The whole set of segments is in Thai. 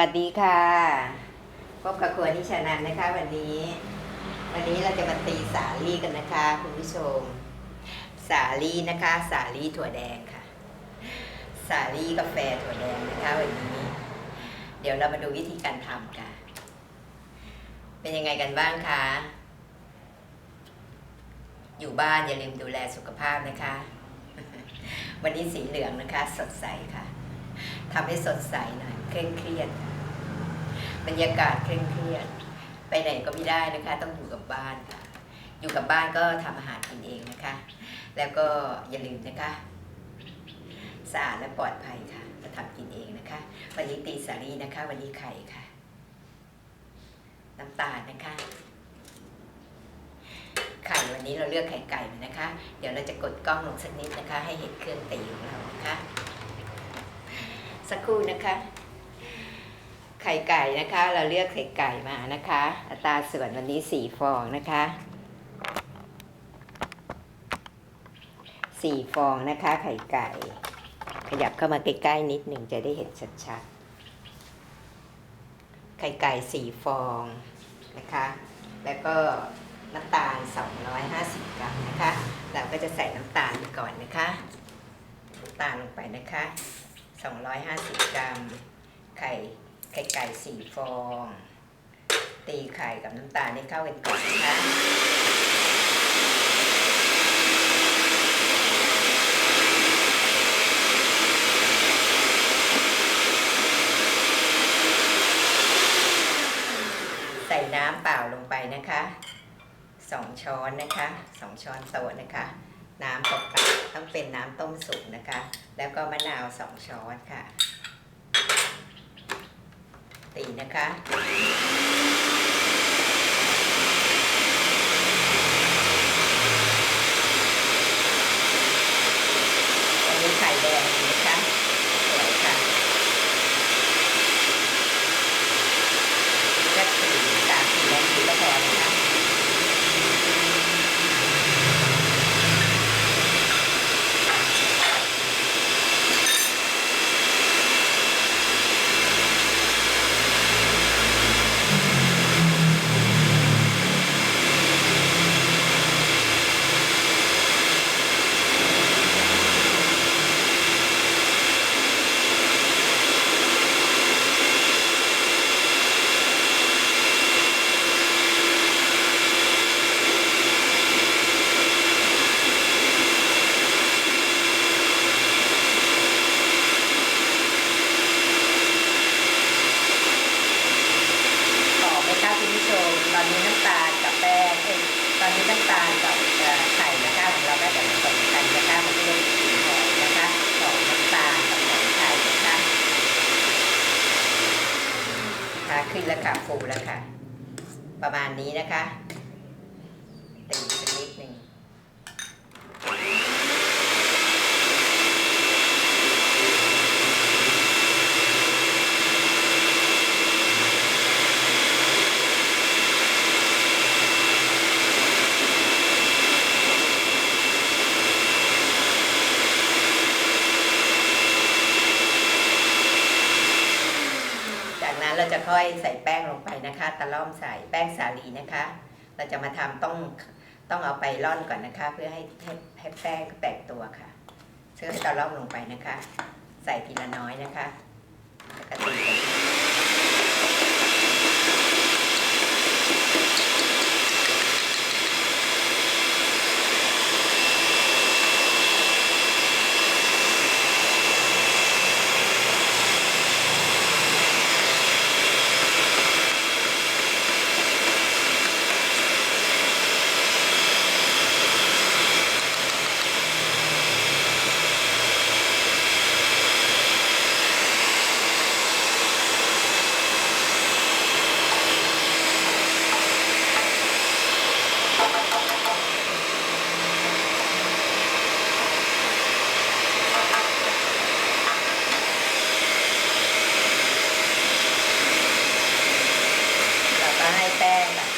สวัสดีค่ะ พบกับครัวนิชานันนะคะ วันนี้ วันนี้เราจะมาตีสาลี่กันนะคะ คุณผู้ชม สาลี่นะคะ สาลี่ถั่วแดงค่ะ สาลี่กาแฟถั่วแดงนะคะ วันนี้ เดี๋ยวเรามาดูวิธีการทำกันเป็นยังไงกันบ้างคะอยู่บ้านอย่าลืมดูแลสุขภาพนะคะ วันนี้สีเหลืองนะคะ สดใสค่ะ ทำให้สดใสหน่อยเคร่งเครียด บรรยากาศเคร่งเครียด ไปไหนก็ไม่ได้นะคะ ต้องอยู่กับบ้านค่ะ อยู่กับบ้านก็ทำอาหารกินเองนะคะ แล้วก็อย่าลืมนะคะสะอาดและปลอดภัยค่ะจะทำกินเองนะคะ วันนี้ตีสาลีนะคะ วันนี้ไข่ค่ะ น้ำตาลนะคะไข่วันนี้เราเลือกไข่ไก่มานะคะ เดี๋ยวเราจะกดกล้องลงสักนิดนะคะ ให้เห็นเครื่องตีของเรานะคะ สักครู่นะคะ ไข่ไก่นะคะ เราเลือกไข่ไก่มานะคะ อัตราส่วนวันนี้สี่ฟองนะคะสี่ฟองนะคะ ไข่ไก่ ขยับเข้ามาใกล้ๆนิดหนึ่งจะได้เห็นชัดๆ ไข่ไก่สี่ฟองนะคะ แล้วก็น้ำตาล 250 กรัมนะคะ เราก็จะใส่น้ำตาลไปก่อนนะคะ น้ำตาลลงไปนะคะ 250 กรัม ไข่ไข่ไก่สี่ฟอง ตีไข่กับน้ำตาลให้เข้ากันก่อนนะคะใส่น้ำเปล่าลงไปนะคะสองช้อนนะคะสองช้อนโต๊ะนะคะ น้ำเปล่าๆต้องเป็นน้ำต้มสุกนะคะ แล้วก็มะนาวสองช้อนค่ะ ตีนะคะ อันนี้ไข่แดงนะคะสวยค่ะนี่ก็สีสามสีแดงสีก็พอนะคะ หอมไหมคะคุณผู้ชม ตอนนี้น้ำตาลกับแป้งเอ้ยตอนนี้น้ำตาลกับเอ่อไข่นะคะของเราก็จะผสมกันนะคะ มันก็เลยมีกลิ่นหอมนะคะหอมน้ำตาลกับหอมไข่นะคะค่ะขึ้น แล้วค่ะฟูแล้วค่ะ ประมาณนี้นะคะตีสักนิดหนึ่ง จะค่อยใส่แป้งลงไปนะคะ ตะล่อมใส่แป้งสาลีนะคะ เราจะมาทำต้องต้องเอาไปร่อนก่อนนะคะ เพื่อให้ให้แป้งแตกตัวค่ะเชื่อตะล่อมลงไปนะคะ ใส่ทีละน้อยนะคะแล้วก็ตีกันเราก็ให้แป้งกับ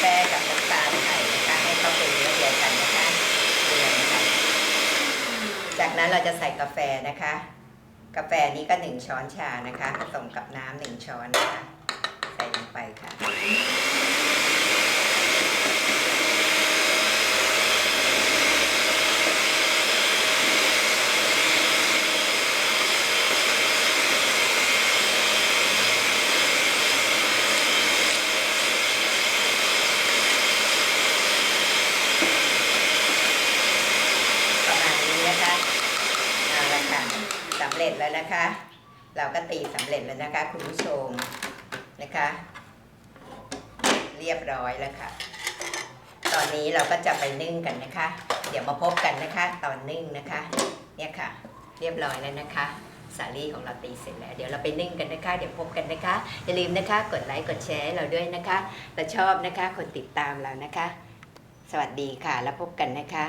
แป้งกับน้ำตาลไข่นะคะ ให้เข้าเป็นเนื้อเดียวกันนะคะเรียงนะคะ จากนั้นเราจะใส่กาแฟนะคะ กาแฟนี้ก็หนึ่งช้อนชานะคะผสมกับน้ำหนึ่งช้อนนะคะ ใส่ลงไปค่ะมาณนี้นะคะเอาละค่ะสำเร็ จแล้วนะคะ เราก็ตีสำเร็จแล้วนะคะ คุณผู้ชมนะคะ เรียบร้อยแล้วค่ะ ตอนนี้เราก็จะไปนึ่งกันนะคะ เดี๋ยวมาพบกันนะคะ ตอนนึ่งนะคะ เนี่ยค่ะ เรียบร้อยแล้วนะคะสาลี่ของเราตีเสร็จแล้ว เดี๋ยวเราไปนึ่งกันนะคะ เดี๋ยวพบกันนะคะ อย่าลืมนะคะ กดไลค์กดแชร์เราด้วยนะคะถ้าชอบนะคะกดติดตามเรานะคะ สวัสดีค่ะ แล้วพบกันนะคะ